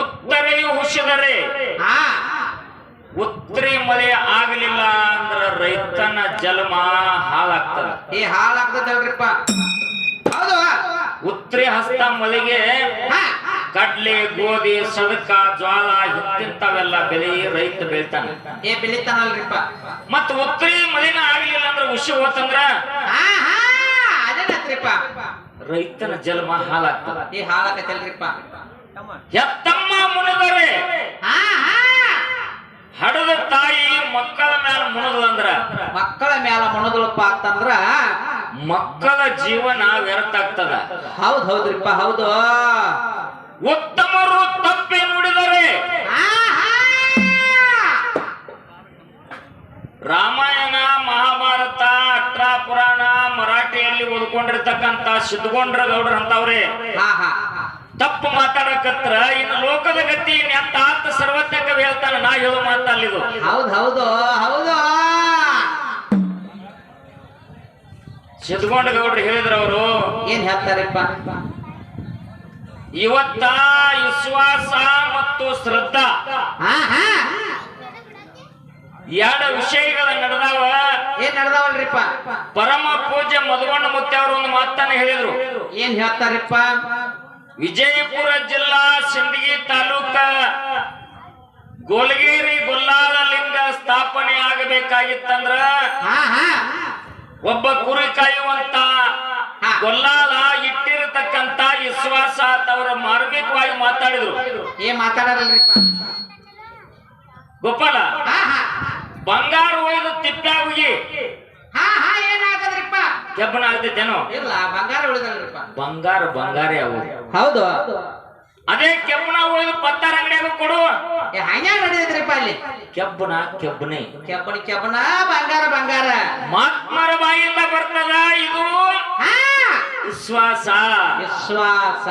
ಉತ್ತರೆಯು ಹುಷಿದರೆ ಉತ್ತರಿ ಮಳೆ ಆಗಲಿಲ್ಲ ಅಂದ್ರ ರೈತನ ಜಲಮ ಹಾಳಾಗ್ತದ. ಈ ಹಾಳಾಗ್ತದಲ್ರಿಪ್ಪ. ಹೌದು. ಉತ್ತರಿ ಹಸ್ತ ಮಳೆಗೆ ಕಡ್ಲೆ ಗೋಧಿ ಸದಕ ಜ್ವಾಳ ಇಂತಿಂತವೆಲ್ಲ ಬೆಳಿ ರೈತ ಬೆಳಿತಾನ. ಏ ಬೆಳಿತಾನಲ್ರಿಪ್ಪ. ಮತ್ತ ಉತ್ತರಿ ಮಳಿನ ಆಗಲಿಲ್ಲ ಅಂದ್ರ ಹುಷಿ ಹೋತಂದ್ರ? ರೈತನ ಜಲಮ ಹಾಳಾಗ್ತದ. ಈ ಹಾಳಾಕತ್ತಲ್ರಿಪ್ಪ ಎತ್ತಮ್ಮ ಮುನಿದರೆ. ಹಡದ ತಾಯಿ ಮಕ್ಕಳ ಮೇಲೆ ಮುಣದಂದ್ರ ಮಕ್ಕಳ ಮೇಲೆ ಮುಣದಳಪ್ಪ ಅಂತಂದ್ರ ಮಕ್ಕಳ ಜೀವನ ವ್ಯರ್ಥ ಆಗ್ತದ. ಹೌದ್ ಹೌದ್ರಿಪ್ಪ ಹೌದು. ಉತ್ತಮರು ತಪ್ಪಿ ನುಡಿದರೆ. ರಾಮಾಯಣ ಮಹಾಭಾರತ ಅಟ್ರಾ ಪುರಾಣ ಮರಾಠಿಯಲ್ಲಿ ಓದ್ಕೊಂಡಿರ್ತಕ್ಕಂತ ಸಿದ್ಧಗೊಂಡ್ರ ಗೌಡ್ರ ಅಂತವ್ರೆ. ಹಾ ಹಾ. ತಪ್ಪು ಮಾತಾಡಕತ್ರ ಇನ್ನು ಲೋಕದ ಗತಿ ಎಂತ ಅಂತ ಸರ್ವಜ್ಞಕ ಹೇಳ್ತಾನ. ನಾ ಹೇಳೋ ಮಾತಲ್ಲಿದು ಹೌದು ಹೌದು ಹೌದು. ಸಿದ್ಧಗೊಂಡ ಗೌಡ್ರು ಹೇಳಿದ್ರ ಅವರು ಏನ್ ಹೇಳ್ತಾರಪ್ಪ? ಇವತ್ತ ವಿಶ್ವಾಸ ಮತ್ತು ಶ್ರದ್ಧಾ. ಎರಡು ವಿಷಯಗಳ ನಡೆದಾವ. ಏನ್ ನಡೆದಾವಲ್ರಿಪ್ಪ? ಪರಮ ಪೂಜ್ಯ ಮಧುಗೊಂಡ ಮುತ್ತೆ ಅವರು ಒಂದು ಮಾತನ್ನ ಹೇಳಿದ್ರು. ಏನ್ ಹೇಳ್ತಾರಪ್ಪ? ವಿಜಯಪುರ ಜಿಲ್ಲಾ ಸಿಂದಗಿ ತಾಲೂಕ ಗೋಲ್ಗಿರಿ ಗುಲ್ಲಾಲ ಲಿಂಗ ಸ್ಥಾಪನೆ ಆಗಬೇಕಾಗಿತ್ತಂದ್ರ ಒಬ್ಬ ಕುರಿ ಕಾಯುವಂತ ಗೊಲ್ಲಾಲ ಇಟ್ಟಿರತಕ್ಕಂತ ವಿಶ್ವಾಸ ತವರ ಮಾರ್ಮಿಕವಾಗಿ ಮಾತಾಡಿದ್ರು. ಏ ಮಾತಾಡಲ್ರಿ ಗೋಪಾಲ ಬಂಗಾರ ಒಯ್ದು ತಿಪ್ಪಾಗಿ ಹಾ ಹಾ ಏನಾಗದ್ರಿಪ್ಪ ಕೆಬ್ಬನ ಆಗ್ತೈತೇನೋ ಇಲ್ಲ ಬಂಗಾರ ಉಳಿದಲ್ರಿಪ್ಪ. ಬಂಗಾರ ಬಂಗಾರ ಅವು. ಹೌದು. ಅದೇ ಕೆಬ್ಬನ ಒಯ್ದು ಪತ್ತಾರ ಅಂಗಡಿಯಾಗ ಕೊಡು. ಏ ಹಂಗ್ಯಾಗ ನಡೆದಿದ್ರಿಪ್ಪ ಅಲ್ಲಿ? ಕೆಬ್ಬನ ಕೆಬ್ಬನೆ. ಕೆಬ್ಬನ ಕೆಬ್ಬನ ಬಂಗಾರ ಬಂಗಾರ. ಮಹಾತ್ಮರ ಬಾಯಿಂದ ಬರ್ತದ ಇದು? ಹಾ. ವಿಶ್ವಾಸ. ವಿಶ್ವಾಸ.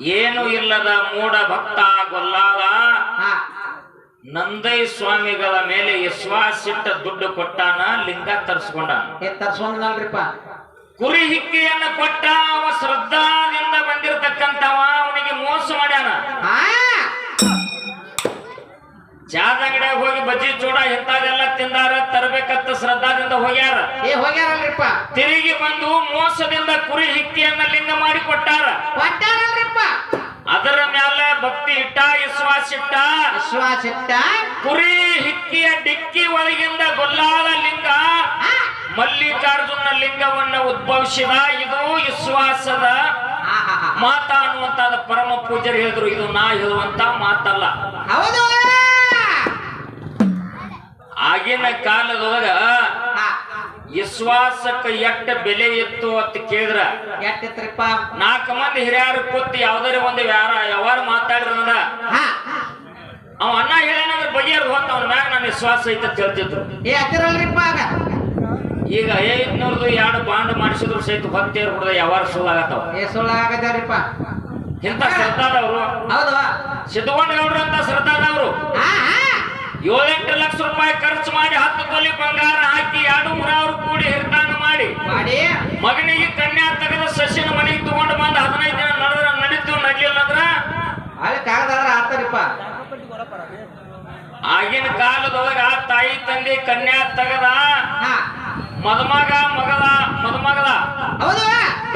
ಏನು ಇಲ್ಲದ ಮೂಢ ಭಕ್ತ ಗೊಲ್ಲಾದ. ಹಾ. ನಂದೈ ಸ್ವಾಮಿಗಳ ಮೇಲೆ ವಿಶ್ವಾಸಿಟ್ಟ ದುಡ್ಡು ಕೊಟ್ಟಾನ ಲಿಂಗ ತರಿಸ್ಕೊಂಡ ಏ ತರ್ಸ್ಕೊಂಡ್ನಲ್ರಿಪ್ಪ. ಕುರಿ ಹಿಕ್ಕಿಯನ್ನ ಕೊಟ್ಟ ಅವ ಶ್ರದ್ಧಾದಿಂದ ಬಂದಿರತಕ್ಕಂತವ ಅವನಿಗೆ ಮೋಸ ಮಾಡ್ಯಾನ. ಜಾದ ಅಂಗಡಿಯಾಗ ಹೋಗಿ ಬಜ್ಜಿ ಚೂಡ ಇಂಥದೆಲ್ಲ ತಿಂದಾರ ತರಬೇಕತ್ತ ಶ್ರದ್ಧಾದಿಂದ ಹೋಗ್ಯಾರ. ಏ ಹೋಗ್ಯಾರಲ್ರಿಪ್ಪ. ತಿರುಗಿ ಬಂದು ಮೋಸದಿಂದ ಕುರಿ ಹಿಕ್ಕಿಯನ್ನ ಲಿಂಗ ಮಾಡಿ ಕೊಟ್ಟಾರ. ಕೊಟ್ಟಾರಲ್ರಿಪ್ಪ ಅದರ ಮ್ಯಾಲ ಭಕ್ತಿ ಇಟ್ಟ ವಿಶ್ವಾಸ ಇಟ್ಟ ಕುರಿ ಹಿಕ್ಕಿಯ ಡಿಕ್ಕಿ ಒಳಗಿಂದ ಗೊಲ್ಲಾದ ಲಿಂಗ. ಮಲ್ಲಿಕಾರ್ಜುನ ಲಿಂಗವನ್ನ ಉದ್ಭವಿಸಿದ. ಇದು ವಿಶ್ವಾಸದ ಮಾತ ಅನ್ನುವಂತಾದ ಪರಮ ಪೂಜರು ಹೇಳಿದ್ರು. ಇದು ನಾ ಹೇಳುವಂತ ಮಾತಲ್ಲ. ಹೌದು. ಆಗಿನ ಕಾಲದೊಳಗ ವಿಶ್ವಾಸಕ್ಕ ಎಷ್ಟ ಬೆಲೆ ಇತ್ತು ಅಂತ ಕೇಳಿದ್ರ. ನಾಲ್ಕು ಮಂದಿ ಹಿರಿಯರು ಕೂತಿ ಯಾವ್ದಾರ ಒಂದು ವ್ಯಾರ ಯಾವಾರ ಮಾತಾಡಿದ್ರ ಅವ ಅನ್ನ ಹೇಳೇನಂದ್ರೆ ಬಗೆಯರ್ ಹೋತ ಅವ್ನ ಮ್ಯಾಗ ನನ್ನ ವಿಶ್ವಾಸ ಐತೆ ಅಂತ ಹೇಳ್ತಿದ್ರು. ಏ ಹತ್ತಿರಲ್ರಿಪ್ಪ ಆಗ. ಈಗ ಐದ್ನೂರ್ದು ಎರಡು ಬಾಂಡ್ ಮಾಡಿಸಿದ್ರು ಸಹಿತ ಹೊತ್ತೇರ್ ಬಿಡದ ಯಾವಾರ ಸುಳ್ಳಾಗತ್ತವ ಏ ಸುಳ್ಳಾಗದ್ಯಾವ್ರಿಪ್ಪ ಇಂಥ ಶ್ರದ್ಧಾದವರು. ಹೌದಾ. ಸಿದ್ಧಗೊಂಡ ಗೌಡ್ರು ಅಂತ ಹಾ ಏಳೆಂಟು ಲಕ್ಷ ರೂಪಾಯಿ ಖರ್ಚು ಮಾಡಿ ಹತ್ತು ತೊಲಿ ಬಂಗಾರ ಹಾಕಿ ಎರಡು ಮೂರವ್ರು ಕೂಡಿ ಹಿರ್ತಾಂಗ ಮಾಡಿ. ಮಾಡಿ. ಮಗನಿಗೆ ಕನ್ಯಾ ತೆಗೆದ ಸಸಿನ ಮನೆಗೆ ತಗೊಂಡು ಬಂದು ಹದಿನೈದು ದಿನ ನಡೆದ್ರ ನಡೀತು ನಡಲಿಲ್ಲ ಅಂದ್ರ? ಅಲ್ಲಿ ಕಾಗದಾದ್ರ ಆತರಿಪ್ಪ. ಆಗಿನ ಕಾಲದೊಳಗ ತಾಯಿ ತಂದೆ ಕನ್ಯಾ ತಗದ ಮದುಮಗ ಮಗದ ಮದುಮಗದ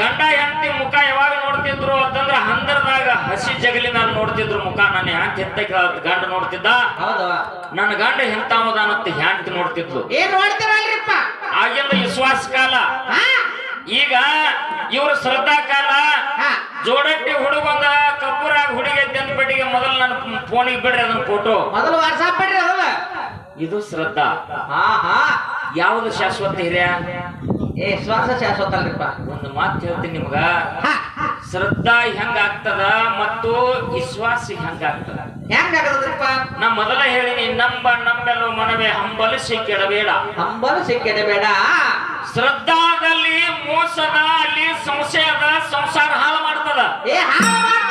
ಗಂಡ ಹೆಂಡತಿ ಮುಖ ಯಾವಾಗ ನೋಡ್ತಿದ್ರು ಅಂತಂದ್ರ ಹಂದರದಾಗ ಹಸಿ ಜಗಲಿ ನಾನು ನೋಡ್ತಿದ್ರು ಮುಖ. ನನ್ನ ಹೆಂಡತಿ ಹೆಂತ ಗಂಡ ನೋಡ್ತಿದ್ದ? ಹೌದು. ನನ್ನ ಗಂಡ ಹೆಂತಾವದಾನಂತ ಹೆಂಡತಿ ನೋಡ್ತಿದ್ಲು. ನೋಡ್ತೀರಲ್ರಿಪ್ಪ? ಆಗಿಂದ ವಿಶ್ವಾಸ ಕಾಲ. ಈಗ ಇವ್ರ ಶ್ರದ್ಧಾ ಕಾಲ. ಜೋಡಟ್ಟಿ ಹುಡುಗಂದ ಕಬ್ಬುರಾಗ ಹುಡುಗಿ ಐತೆ ಪಟ್ಟಿಗೆ ಮೊದಲು ನನ್ನ ಫೋನಿಗೆ ಬಿಡ್ರಿ ಅದನ್ನ ಫೋಟೋ ಮೊದಲು ವಾಟ್ಸಾಪ್ ಬಿಡ್ರಿ ಅದಲ್ಲ ಇದು ಶ್ರದ್ಧಾ. ಹಾ ಹಾ. ಯಾವ್ದು ಶಾಶ್ವತ ಹಿರಿಯ? ಏ ಶ್ವಾಸ ಶಾಶ್ವತ ಅಲ್ರಿಪ್ಪ. ಒಂದು ಮಾತು ಹೇಳ್ತೀನಿ ನಿಮ್ಗ. ಶ್ರದ್ಧಾ ಹೆಂಗ ಆಗ್ತದ ಮತ್ತು ವಿಶ್ವಾಸ ಹೆಂಗ ಆಗ್ತದ ಹೆಂಗ ಆಗದ್ರಿಪ್ಪ ನಾ ಮೊದಲ ಹೇಳಿನಿ ನಂಬ ನಮ್ಮೆಲ್ಲ ಮನವೇ ಹಂಬಲಿಸಿ ಕೆಡಬೇಡ. ಹಂಬಲು ಸಿಕ್ಕಿಡಬೇಡ ಶ್ರದ್ಧಾದಲ್ಲಿ ಮೋಸದ ಅಲ್ಲಿ ಸಂಶಯದ ಸಂಸಾರ ಹಾಳು ಮಾಡ್ತದ. ಏ ಹಾಳು ಮಾಡ್ತದ.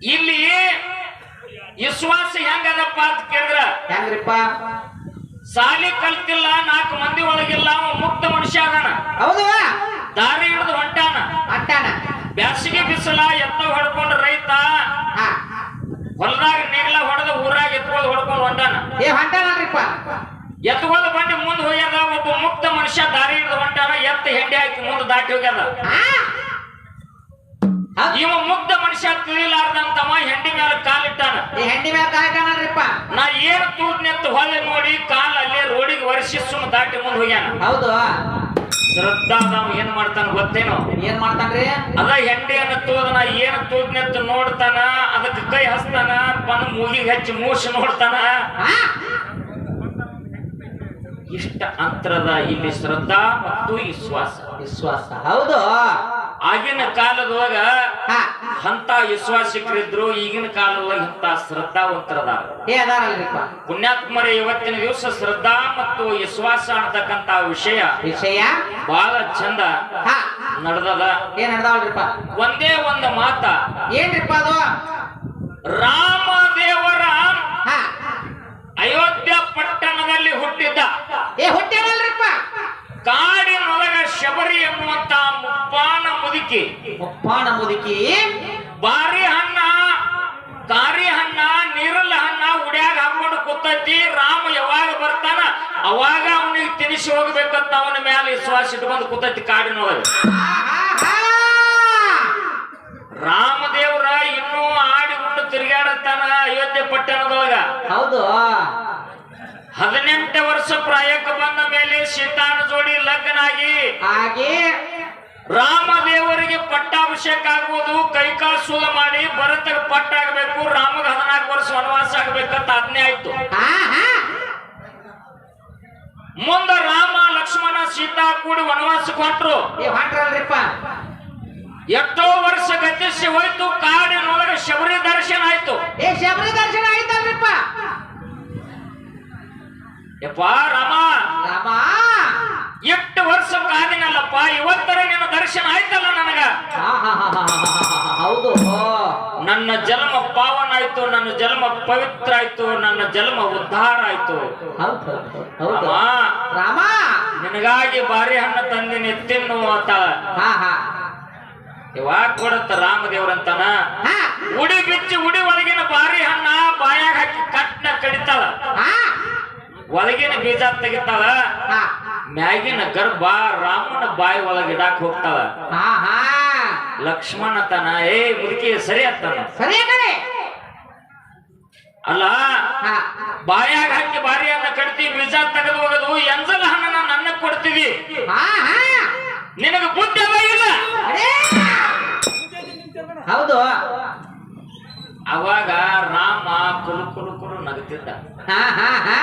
ಇಲ್ಲಿ ವಿಶ್ವಾಸ ಹೆಂಗದಪ್ಪ ಅಂತ ಕೇಳಿದ್ರ? ಹೆಂಗ್ರಿಪ್ಪ? ಸಾಲಿ ಕಲ್ತಿಲ್ಲ ನಾಲ್ಕು ಮಂದಿ ಒಳಗಿಲ್ಲ ಅವ ಮುಕ್ತ ಮನುಷ್ಯ ಅದಾನ. ಹೌದು. ದಾರಿ ಹಿಡಿದು ಹೊಂಟಾನ ಹೊಂಟಾನ ಬ್ಯಾಸಿಗೆ ಬಿಸಿಲ ಎತ್ತ ಹೊಡ್ಕೊಂಡು ರೈತ ಹೊಲದಾಗ ನೇಗ್ಲ ಹೊಡೆದ ಊರಾಗ ಎತ್ಕೊಂಡು ಹೊಡ್ಕೊಂಡು ಹೊಂಟಾನ ಏ ಹೊಂಟಾನಪ್ಪ ಎತ್ಕೊಂಡ್ ಬಂಡಿ ಮುಂದೆ ಹೋಗ್ಯದ ಒಬ್ಬ ಮುಕ್ತ ಮನುಷ್ಯ ದಾರಿ ಹಿಡಿದು ಹೊಂಟಾನ ಎತ್ತ ಹೆಂಡಿ ಹಾಕಿ ಮುಂದೆ ದಾಟಿ ಹೋಗ್ಯದ. ಇವ ಮುಗ್ಧ ಮನುಷ್ಯ ತಿಳಿಲಾರ್ದಂತವ ಹೆಂಡಿ ಮೇಲೆ ಕಾಲಿಟ್ಟಾನ. ಈ ಹೆಂಡಿ ಮೇಲೆ ಕಾಯ್ತಾನಪ್ಪ ನಾ ಏನ್ ತೂರ್ನೆತ್ತು ಹೊಳೆ ನೋಡಿ ಕಾಲ ಅಲ್ಲೇ ರೋಡಿಗೆ ವರ್ಷಿ ಸುಮ್ಮ ದಾಟಿ ಮುಂದೆ ಹೋಗ್ಯಾನ. ಹೌದು. ಶ್ರದ್ಧಾ ನಾವ್ ಏನ್ ಮಾಡ್ತಾನ ಗೊತ್ತೇನು? ಏನ್ ಮಾಡ್ತಾನ್ರಿ? ಅದ ಹೆಂಡಿಯನ್ನ ತೂದ ನಾ ಏನ್ ತೂದ್ನೆತ್ತು ನೋಡ್ತಾನ ಅದಕ್ಕೆ ಕೈ ಹಸ್ತಾನ ಬಂದು ಮೂಗಿಗೆ ಹಚ್ಚಿ ಮೂಸಿ ನೋಡ್ತಾನ. ಇಷ್ಟ ಅಂತರದ ಇಲ್ಲಿ ಶ್ರದ್ಧಾ ಮತ್ತು ವಿಶ್ವಾಸ. ವಿಶ್ವಾಸ. ಹೌದು. ಆಗಿನ ಕಾಲದೊಳಗ ಅಂತ ವಿಶ್ವಾಸಿಕರಿದ್ರು ಈಗಿನ ಕಾಲದೊಳಗ ಇಂತ ಶ್ರದ್ಧಾವಂತರದಾರ. ಪುಣ್ಯಾತ್ಮರ ಇವತ್ತಿನ ದಿವಸ ಶ್ರದ್ಧಾ ಮತ್ತು ವಿಶ್ವಾಸ ಅಂತಕ್ಕಂತ ವಿಷಯ ವಿಷಯ? ಬಹಳ ಚಂದ ಹಾ. ನಡೆದದ. ಏನ್ ನಡ್ದಾವಲ್ರಿಪ್ಪ. ಒಂದೇ ಒಂದು ಮಾತ. ಏನ್ರಿಪ್ಪ ಅದು? ರಾಮದೇವರ ದೇವರ ಅಯೋಧ್ಯ ಪಟ್ಟಣದಲ್ಲಿ ಹುಟ್ಟಿದ್ದ. ಏ ಹುಟ್ಟ್ಯಾನಲ್ರಿಪ್ಪ ಮುದುಕಿ ಮುಪ್ಪಾಣ ಮುದುಕಿ. ಬಾರಿ ಹಣ್ಣ ಕಾರಿ ಹಣ್ಣ ನೀರಲ್ಲ ಹಣ್ಣ ಉಡ್ಯಾಗ ಹಾಕೊಂಡು ಕೂತೈತಿ. ರಾಮ ಯಾವಾಗ ಬರ್ತಾನ ಅವಾಗ ಅವನಿಗೆ ತಿನಿಸಿ ಹೋಗ್ಬೇಕಂತ ಅವನ ಮೇಲೆ ವಿಶ್ವಾಸ ಇಟ್ಕೊಂಡು ಕೂತೈತಿ ಕಾಡಿನೊಳಗೆ. ರಾಮದೇವ್ರ ಇನ್ನೂ ಆಡಿ ಉಂಡು ತಿರುಗಾಡತ್ತಾನ ಅಯೋಧ್ಯೆ ಪಟ್ಟಣದೊಳಗ. ಹೌದು. ಹದಿನೆಂಟು ವರ್ಷ ಪ್ರಾಯಕ್ಕೆ ಬಂದ ಮೇಲೆ ಸೀತಾನ ಜೋಡಿ ಲಗ್ನ ಆಗಿ ರಾಮದೇವರಿಗೆ ಪಟ್ಟಾಭಿಷೇಕ ಆಗುವುದು ಕೈಕಾಸೂಲ ಮಾಡಿ ಬರತಕ್ಕೆ ಪಟ್ಟ ಆಗಬೇಕು ರಾಮಗ ಹದಿನಾಲ್ಕು ವರ್ಷ ವನವಾಸ ಆಗ್ಬೇಕಂತ ಆಜ್ಞೆ ಆಯ್ತು. ಮುಂದ ರಾಮ ಲಕ್ಷ್ಮಣ ಸೀತಾ ಕೂಡಿ ವನವಾಸ ಹೊಂಟ್ರು ಎಷ್ಟೋ ವರ್ಷ ಗತಿಸಿ ಹೋಯ್ತು ಕಾಡಿನೊಳಗೆ ಶಬರಿ ದರ್ಶನ ಆಯ್ತು. ಏ ಶಬರಿ ದರ್ಶನ ಆಯ್ತಲ್ರಿಪ್ಪ. ಯಪ್ಪ ರಾಮ. ರಾಮ. ಎಷ್ಟು ವರ್ಷ ಕಾದಿನಲ್ಲಪ್ಪ ಇವತ್ತರ ನಿನ್ನ ದರ್ಶನ ಆಯ್ತಲ್ಲ ನನಗ. ಹೌದು. ನನ್ನ ಜನ್ಮ ಪಾವನ ಆಯ್ತು ನನ್ನ ಜನ್ಮ ಪವಿತ್ರ ಆಯ್ತು ನನ್ನ ಜನ್ಮ ಉದ್ಧಾರ ಆಯ್ತು ರಾಮ ನಿನಗಾಗಿ ಬಾರಿ ಹಣ್ಣು ತಂದಿನಿ ತಿನ್ನು ಅಂತ. ಇವಾಗ ಕೊಡತ್ತ ರಾಮದೇವ್ರಂತನ? ಹಾ. ಉಡಿ ಬಿಚ್ಚಿ ಉಡಿ ಒಳಗಿನ ಬಾರಿ ಹಣ್ಣ ಬಾಯಾಗ ಹಾಕಿ ಕಟ್ನ ಕಡಿತಾಳ. ಒಳಗಿನ ಬೀಜ ತೆಗಿತಾಳ ಮ್ಯಾಗಿನ ಗರ್ಭ ರಾಮನ ಬಾಯಿ ಒಳಗೆ ಇಡಾಕ್ ಹೋಗ್ತಾಳ. ಲಕ್ಷ್ಮಣ ತನ ಏ ಮುದುಕಿ ಸರಿ ಅತ್ತಾನ. ಸರಿ ಅಲ್ಲ ಬಾಯಾಗ ಹಾಕಿ ಬಾರಿಯನ್ನ ಕಟ್ತಿ ಬೀಜ ತೆಗೆದು ಹೋಗೋದು ಎಂಜಲ ಹಣ್ಣನ ನನ್ನ ಕೊಡ್ತೀವಿ. ನಿನಗ ಬುದ್ಧಿ ಇಲ್ಲ! ಹೌದು. ಅವಾಗ ರಾಮ ಕುಲು ಕುಲು ಕುಲು ನಗುತ್ತಿದ್ದ ಹಾ ಹಾ ಹಾ.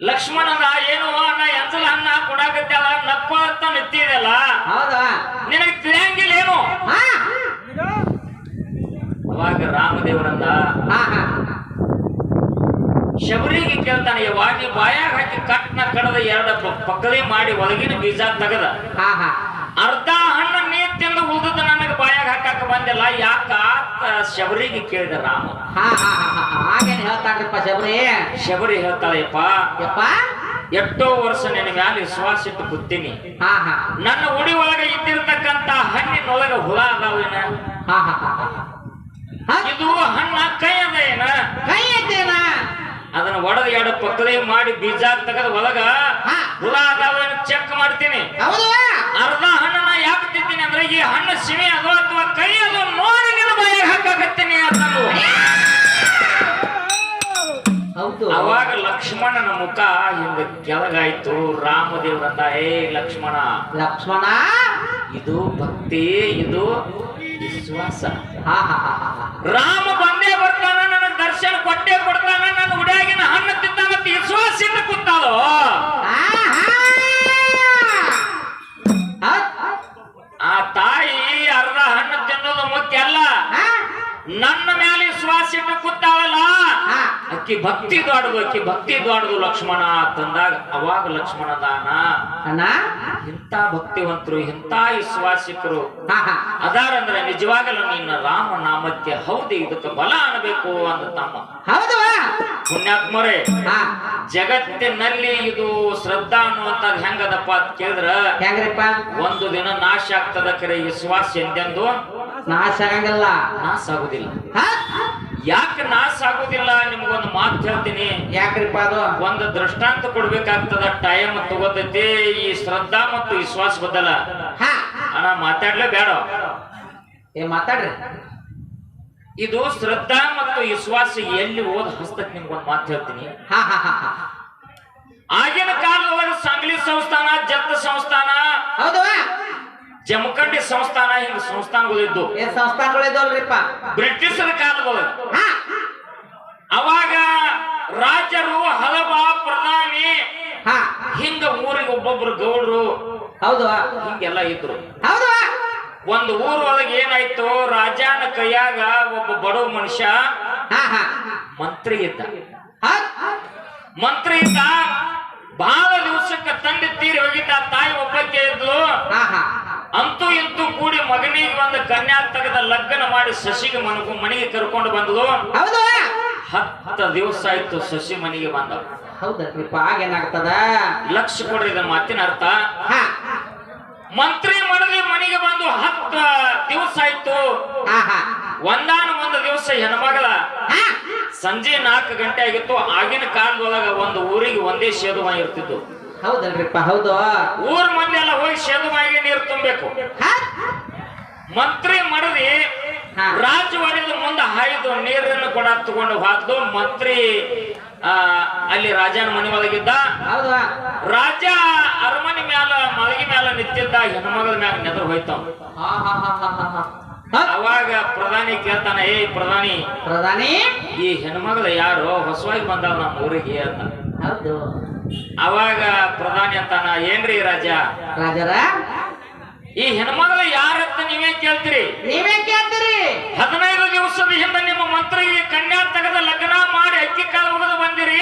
ಲಕ್ಷ್ಮಣನ ಏನು ಅಣ್ಣ ಎಂಜಲ ಅನ್ನ ಕೊಡಾಕತ್ತಲ್ಲ ಅಂತ ನಿಂತಿದೆಲ್ಲ ಹೌದಾ? ನಿನಗೆ ತಿಳಿಯಂಗಿಲ್ಲ ಏನು? ಅವಾಗ ರಾಮದೇವರಂದ ಶಬರಿಗೆ ಕೇಳ್ತಾನೆ ವಾಗಿ ಬಾಯಾಗ ಹಾಕಿ ಕಟ್ನ ಕಡದ ಎರಡ ಪಕ್ಕಲಿ ಪಕ್ಕದೇ ಮಾಡಿ ಒಳಗಿನ ಬೀಜ ತೆಗದ. ಅರ್ಧ ಹಣ್ಣು ನೀರ್ ತಿಂದು ಉಳಿದ ನನಗೆ ಬಾಯಾಗ ಹಾಕಾಕ ಬಂದಿಲ್ಲ ಯಾಕ? ಅಂತ ಶಬರಿಗೆ ಕೇಳಿದ ರಾಮ. ಹಾ ಹಾ ಹಾ ಹಾ ಹಾಗೇನ್ ಶಬರಿ? ಶಬರಿ ಹೇಳ್ತಾಳೆಯಪ್ಪ. ಯಪ್ಪ? ಎಷ್ಟೋ ವರ್ಷ ನಿನ್ನ ಮ್ಯಾಲ ವಿಶ್ವಾಸ ಇಟ್ಟು ಕೂತೀನಿ. ಹಾ ಹಾ. ನನ್ನ ಉಡಿ ಒಳಗ ಇದ್ದಿರ್ತಕ್ಕಂತ ಹಣ್ಣಿನೊಳಗ ಹುಳ ಅದಾವೇನ ಹಾ ಹಾ ಹಾ ಹಾ. ಇದು ಹಣ್ಣ ಕೈ ಅದ ಏನ? ಕೈ ಐತೇನ ಅದನ್ನ ಒಡದ ಎರಡು ಪಕ್ಕದ ಮಾಡಿ ಬೀಜ ತಗದ ಒಳಗ. ಹುಳ ಅದಾವೇನ ಚೆಕ್ ಮಾಡ್ತೀನಿ. ಹೌದು? ಅರ್ಧ ಹಣ್ಣನ್ನ ಯಾಕೆ ತಿಂತೀನಿ ಅಂದ್ರೆ ಈ ಹಣ್ಣು ಸಿಮಿ ಅದು ಅಥವಾ ಕೈ ಅದು ನೋಡಿ ನಿನ್ನ ಬಾಯಿಗೆ ಹಾಕಾಕತ್ತೀನಿ ಅಂತಂದು ಹೌದು. ಅವಾಗ ಲಕ್ಷ್ಮಣನ ಮುಖ ಹಿಂಗ ಕೆಳಗಾಯ್ತು. ರಾಮದೇವ್ರಂದ ಏ ಲಕ್ಷ್ಮಣ ಲಕ್ಷ್ಮಣ ಇದು ಭಕ್ತಿ ಇದು ವಿಶ್ವಾಸ. ರಾಮ ಬಂದೇ ಬರ್ತಾನ ನನ್ನ ದರ್ಶನ ಕೊಟ್ಟೆ ಕೊಡ್ತಾನ ನನ್ನ ಉಡ್ಯಾಗಿನ ಹಣ್ಣು ತಿಂತಾನಂತ ವಿಶ್ವಾಸ ಇಟ್ಟು ಕೂತಾಳು? ಮೇಲೆ ಕೂತಾವಲ್ಲ ಕೂತಾಳಲ್ಲ ಅಕ್ಕಿ ಭಕ್ತಿ ದೊಡ್ಡದು ಅಕ್ಕಿ ಭಕ್ತಿ ದಾಡುದು ಲಕ್ಷ್ಮಣ ಅಂತಂದಾಗ ಅವಾಗ ಲಕ್ಷ್ಮಣ ದಾನ. ಇಂಥ ಭಕ್ತಿವಂತರು ಇಂತ ವಿಶ್ವಾಸಿಕರು. ಅದಾರಂದ್ರೆ ನಿಜವಾಗಲೂ ನಿನ್ನ ರಾಮ ನಾಮಕ್ಕೆ ಹೌದು ಇದಕ್ಕೆ ಬಲ ಅನ್ಬೇಕು ಅಂದ ತಮ್ಮ. ಹೌದು. ಪುಣ್ಯಾತ್ಮರೇ ಜಗತ್ತಿನಲ್ಲಿ ಇದು ಶ್ರದ್ಧಾ ಅನ್ನುವಂಥದ್ದು ಹೆಂಗದಪ್ಪ ಅಂತ ಕೇಳಿದ್ರ? ಹೆಂಗ್ರಿಪ್ಪ? ಒಂದು ದಿನ ನಾಶ ಆಗ್ತದ ಕರೆ ವಿಶ್ವಾಸ ಎಂದೆಂದು? ನಾಶ ಆಗಂಗಿಲ್ಲ. ನಾಶ ಆಗುದಿಲ್ಲ? ಯಾಕೆ ನಾಶ ಆಗುದಿಲ್ಲ? ನಿಮ್ಗೊಂದು ಮಾತು ಹೇಳ್ತೀನಿ. ಯಾಕ್ರಿಪ್ಪ ಅದು? ಒಂದು ದೃಷ್ಟಾಂತ ಕೊಡ್ಬೇಕಾಗ್ತದ ಟೈಮ್ ತಗೋತೈತಿ ಈ ಶ್ರದ್ಧಾ ಮತ್ತು ವಿಶ್ವಾಸ ಬದಲ. ಅಣ್ಣ ಮಾತಾಡ್ಲೇ ಬೇಡ. ಏ ಮಾತಾಡ್ರಿ. ಇದು ಶ್ರದ್ಧಾ ಮತ್ತು ವಿಶ್ವಾಸ ಎಲ್ಲಿ ಓದ್ ಹಸ್ತಕ್ ನಿಮ್ಗೊಂದು ಮಾತು ಹೇಳ್ತೀನಿ. ಆಗಿನ ಕಾಲದೊಳಗೆ ಸಂಗ್ಲಿ ಸಂಸ್ಥಾನ ಜತ್ತ ಸಂಸ್ಥಾನ ಜಮಖಂಡಿ ಸಂಸ್ಥಾನ ಹಿಂಗ ಸಂಸ್ಥಾನಗಳಿದ್ದು ಏನ್ ಸಂಸ್ಥಾನಗಳಿದ್ದವಲ್ರಿಪ್ಪ ಬ್ರಿಟಿಷರ ಕಾಲದೊಳಗೆ ಹಾ. ಅವಾಗ ರಾಜರು ಹಲವ ಪ್ರಧಾನಿ ಹಾ. ಹಿಂಗ ಊರಿಗೆ ಒಬ್ಬೊಬ್ರು ಗೌಡರು ಹೌದು. ಹಿಂಗೆಲ್ಲ ಇದ್ರು. ಹೌದು. ಒಂದು ಊರೊಳಗೆ ಏನಾಯ್ತು? ರಾಜನ ಕೈಯಾಗ ಒಬ್ಬ ಬಡವ ಮನುಷ್ಯ ಹಾ ಹಾ. ಮಂತ್ರಿ ಇದ್ದ. ಮಂತ್ರಿ ಇದ್ದ. ಬಹಳ ದಿವಸಕ್ಕೆ ತಂದೆ ತೀರಿ ಹೋಗಿದ್ದ. ತಾಯಿ ಒಬ್ಬಕ್ಕೆ ಇದ್ಲು. ಅಂತೂ ಇಂತೂ ಕೂಡಿ ಮಗನಿಗೆ ಒಂದು ಕನ್ಯಾ ತೆಗೆದ ಲಗ್ನ ಮಾಡಿ ಶಶಿಗೆ ಮನಗು ಮನೆಗೆ ಕರ್ಕೊಂಡು ಬಂದ್ಲು. ಹತ್ತ ದಿವಸ ಆಯ್ತು ಶಶಿ ಮನೆಗೆ ಬಂದ. ಹೌದಾ ಆಗೇನಾಗ್ತದ ಲಕ್ಷ ಕೊಡ್ರಿ ಇದನ್ನ ಮಾತಿನ ಅರ್ಥ. ಮಂತ್ರಿ ಮಡದಿ ಮನೆಗೆ ಬಂದು ಹತ್ತ ದಿವಸ ಆಯ್ತು. ಒಂದಾನ ಒಂದು ದಿವಸ ಹೆಣ್ಮಗಳ. ಸಂಜೆ ನಾಲ್ಕು ಗಂಟೆ ಆಗಿತ್ತು. ಆಗಿನ ಕಾಲದೊಳಗ ಒಂದು ಊರಿಗೆ ಒಂದೇ ಸೇದುವ ಇರ್ತಿದ್ದು ಹೌದಲ್ರಿಪ್ಪ ಹೌದು. ಊರ್ ಮಂದಿ ಎಲ್ಲ ಹೋಗಿ ಸೇದುವಾಗಿ ನೀರು ತುಂಬಬೇಕು ಮಂತ್ರಿ ಮಡದಿ. ರಾಜವಾಡಿದ ಮುಂದೆ ಹಾಯ್ದು ನೀರನ್ನು ಕೊಡ ತಗೊಂಡು ಹಾಕ್ದು ಮಂತ್ರಿ ಆ ಅಲ್ಲಿ ರಾಜನ ಮನೆ ಒಳಗಿದ್ದ. ರಾಜ ಅರಮನೆ ಮ್ಯಾಲ ಮಲಗಿ ಮ್ಯಾಲ ನಿಂತಿದ್ದ. ಹೆಣ್ಮಗಳ ಮ್ಯಾಲ ನೆದ್ರ ಹೋಯ್ತಾವ? ಅವಾಗ ಪ್ರಧಾನಿ ಕೇಳ್ತಾನ ಏ ಪ್ರಧಾನಿ ಪ್ರಧಾನಿ? ಈ ಹೆಣ್ಮಗಳು ಯಾರು? ಹೊಸವಾಗಿ ಬಂದಾವ ನಮ್ಮ ಊರಿಗೆ ಅಂತ. ಅವಾಗ ಪ್ರಧಾನಿ ಅಂತಾನ ಏನ್ರಿ ರಾಜ? ರಾಜರ? ಈ ಹೆಣ್ಮಗಳು ಯಾರಂತ ನೀವೇ ಕೇಳ್ತೀರಿ? ನೀವೇ ಕೇಳ್ತೀರಿ? ಹದಿನೈದು ದಿವಸದ ಹಿಂದೆ ನಿಮ್ಮ ಮಂತ್ರಿಗೆ ಕನ್ಯಾ ತೆಗೆದ ಲಗ್ನ ಮಾಡಿ ಅಕ್ಕಿ ಕಾಲ ಮುಗಿದು ಬಂದಿರಿ.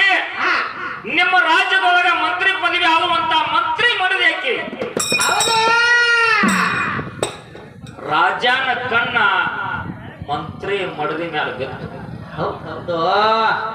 ನಿಮ್ಮ ರಾಜ್ಯದೊಳಗ ಮಂತ್ರಿ ಪದವಿ ಆಗುವಂತ ಮಂತ್ರಿ ಮಾಡಿದೆ ಅಕ್ಕಿ. ರಾಜನ ಕಣ್ಣ ಮಂತ್ರಿ ಮಡದಿ ಮೇಲೆ ಬಿತ್ತು. ಹೌದು.